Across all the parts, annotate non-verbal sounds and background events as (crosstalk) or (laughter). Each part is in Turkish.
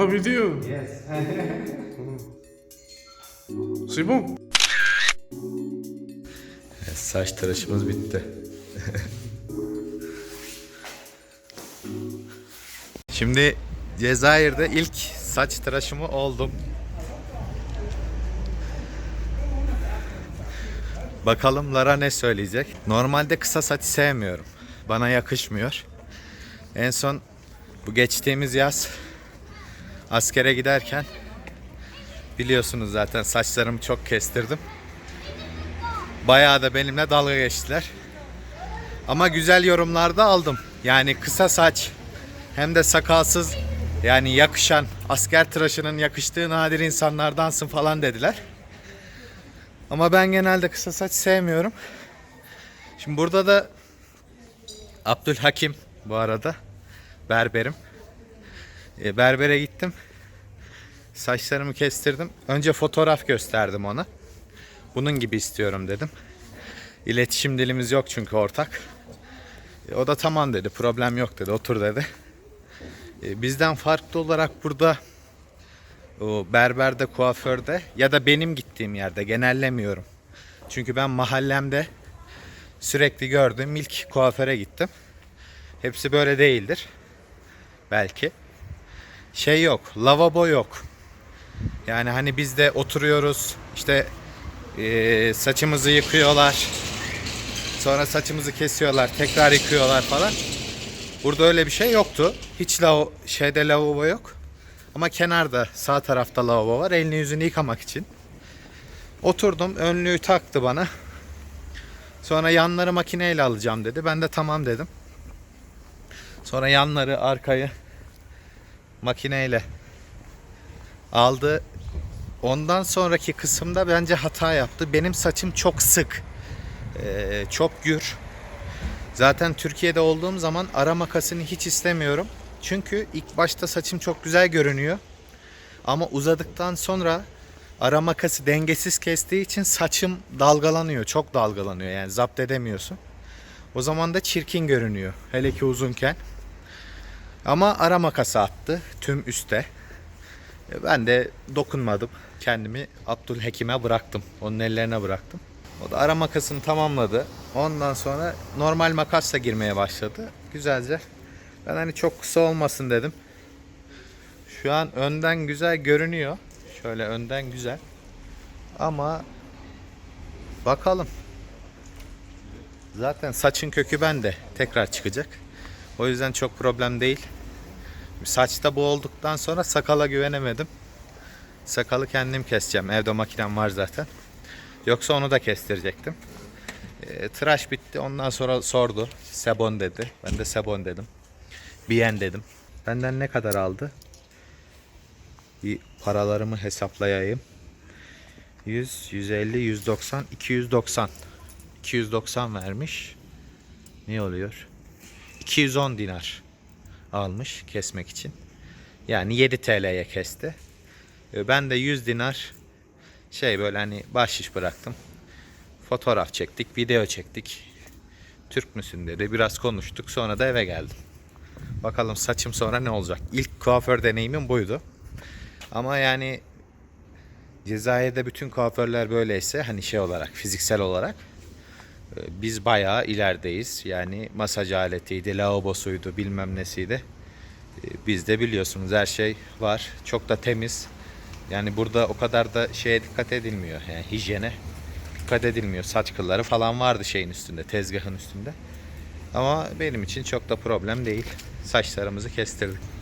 Oh, video. Yes. (laughs) C'est bon. Saç tıraşımız bitti. (laughs) Şimdi Cezayir'de ilk saç tıraşımı oldum. Bakalım Lara ne söyleyecek. Normalde kısa saç sevmiyorum. Bana yakışmıyor. En son bu geçtiğimiz yaz askere giderken biliyorsunuz zaten saçlarımı çok kestirdim. Bayağı da benimle dalga geçtiler. Ama güzel yorumlar da aldım. Yani kısa saç hem de sakalsız yani yakışan asker tıraşının yakıştığı nadir insanlardansın falan dediler. Ama ben genelde kısa saç sevmiyorum. Şimdi burada da Abdülhakim bu arada berberim. E, berbere gittim. Saçlarımı kestirdim. Önce fotoğraf gösterdim ona. Bunun gibi istiyorum dedim. İletişim dilimiz yok çünkü ortak. E, o da tamam dedi. Problem yok dedi. Otur dedi. E, bizden farklı olarak burada o berberde, kuaförde ya da benim gittiğim yerde genellemiyorum. Çünkü ben mahallemde sürekli gördüğüm ilk kuaföre gittim. Hepsi böyle değildir. Belki. Şey yok, lavabo yok. Yani hani biz de oturuyoruz, işte ee, saçımızı yıkıyorlar. Sonra saçımızı kesiyorlar, tekrar yıkıyorlar falan. Burada öyle bir şey yoktu. Hiç lavabo, şeyde lavabo yok. Ama kenarda sağ tarafta lavabo var. Elini yüzünü yıkamak için. Oturdum. Önlüğü taktı bana. Sonra yanları makineyle alacağım dedi. Ben de tamam dedim. Sonra yanları arkayı makineyle aldı. Ondan sonraki kısımda bence hata yaptı. Benim saçım çok sık. Ee, çok gür. Zaten Türkiye'de olduğum zaman ara makasını hiç istemiyorum. Çünkü ilk başta saçım çok güzel görünüyor. Ama uzadıktan sonra ara makası dengesiz kestiği için saçım dalgalanıyor. Çok dalgalanıyor yani zapt edemiyorsun. O zaman da çirkin görünüyor. Hele ki uzunken. Ama ara makası attı tüm üste. E, Ben de dokunmadım. Kendimi Abdülhekim'e bıraktım. Onun ellerine bıraktım. O da ara makasını tamamladı. Ondan sonra normal makasla girmeye başladı. Güzelce. Ben hani çok kısa olmasın dedim. Şu an önden güzel görünüyor. Şöyle önden güzel. Ama bakalım. Zaten saçın kökü bende. Tekrar çıkacak. O yüzden çok problem değil. Saçta bu olduktan sonra sakala güvenemedim. Sakalı kendim keseceğim. Evde makinem var zaten. Yoksa onu da kestirecektim. E, tıraş bitti. Ondan sonra sordu. Sebon dedi. Ben de Sebon dedim. Bien dedim. Benden ne kadar aldı? Bir paralarımı hesaplayayım. 100, 150, 190, 290. 290 vermiş. Ne oluyor? 210 dinar almış kesmek için. Yani 7 TL'ye kesti. E, Ben de 100 dinar şey böyle hani bahşiş bıraktım. Fotoğraf çektik, video çektik. Türk müsün dedi. Biraz konuştuk. Sonra da eve geldim. Bakalım saçım sonra ne olacak? İlk kuaför deneyimim buydu. Ama yani Cezayir'de bütün kuaförler böyleyse hani şey olarak fiziksel olarak biz bayağı ilerideyiz. Yani masaj aletiydi, lavabosuydu, bilmem nesiydi. E, Bizde biliyorsunuz her şey var. Çok da temiz. Yani burada o kadar da şeye dikkat edilmiyor. Yani hijyene dikkat edilmiyor. Saç kılları falan vardı şeyin üstünde, tezgahın üstünde. Ama benim için çok da problem değil. Saçlarımızı kestirdik.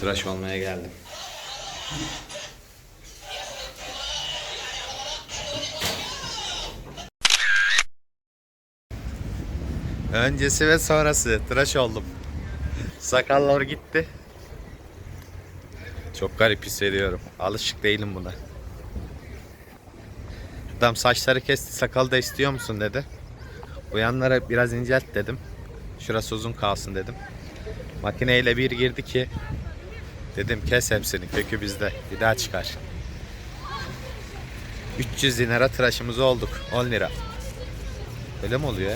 Tıraş olmaya geldim. Öncesi ve sonrası tıraş oldum. Sakallar gitti. Çok garip hissediyorum. Alışık değilim buna. Adam saçları kesti sakal da istiyor musun dedi. Bu yanlara biraz incelt dedim. Şurası uzun kalsın dedim. Makineyle bir girdi ki dedim kes hepsini kökü bizde bir daha çıkar. 300 dinara tıraşımız olduk 10 lira. Öyle mi oluyor?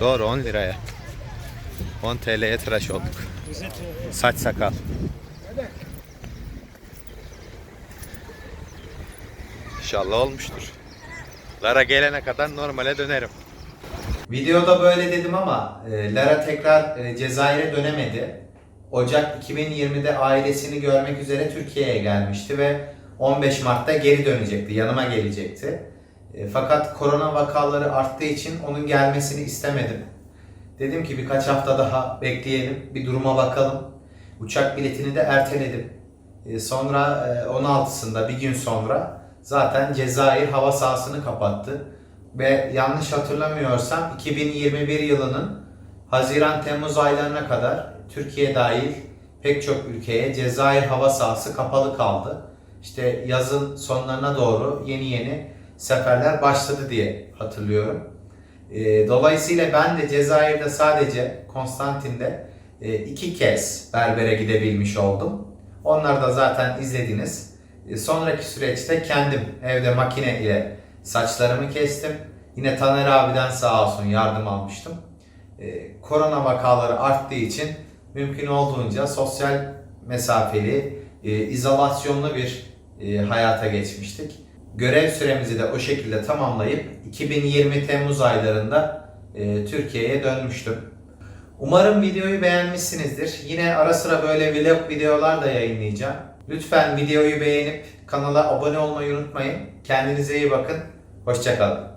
Doğru 10 liraya. 10 TL'ye tıraş olduk. Saç sakal. İnşallah olmuştur. Lara gelene kadar normale dönerim. Videoda böyle dedim ama e, Lara tekrar e, Cezayir'e dönemedi. Ocak 2020'de ailesini görmek üzere Türkiye'ye gelmişti ve 15 Mart'ta geri dönecekti, yanıma gelecekti. E, Fakat korona vakaları arttığı için onun gelmesini istemedim. Dedim ki birkaç hafta daha bekleyelim, bir duruma bakalım. Uçak biletini de erteledim. E, Sonra e, 16'sında bir gün sonra zaten Cezayir hava sahasını kapattı. Ve yanlış hatırlamıyorsam 2021 yılının Haziran-Temmuz aylarına kadar Türkiye dahil pek çok ülkeye Cezayir hava sahası kapalı kaldı. İşte yazın sonlarına doğru yeni yeni seferler başladı diye hatırlıyorum. E, Dolayısıyla ben de Cezayir'de sadece Konstantin'de e, iki kez berbere gidebilmiş oldum. Onları da zaten izlediniz. E, Sonraki süreçte kendim evde makine ile saçlarımı kestim. Yine Taner abiden sağ olsun yardım almıştım. E, Korona vakaları arttığı için mümkün olduğunca sosyal mesafeli, e, izolasyonlu bir e, hayata geçmiştik. Görev süremizi de o şekilde tamamlayıp 2020 Temmuz aylarında e, Türkiye'ye dönmüştüm. Umarım videoyu beğenmişsinizdir. Yine ara sıra böyle vlog videolar da yayınlayacağım. Lütfen videoyu beğenip kanala abone olmayı unutmayın. Kendinize iyi bakın. Hoşçakalın.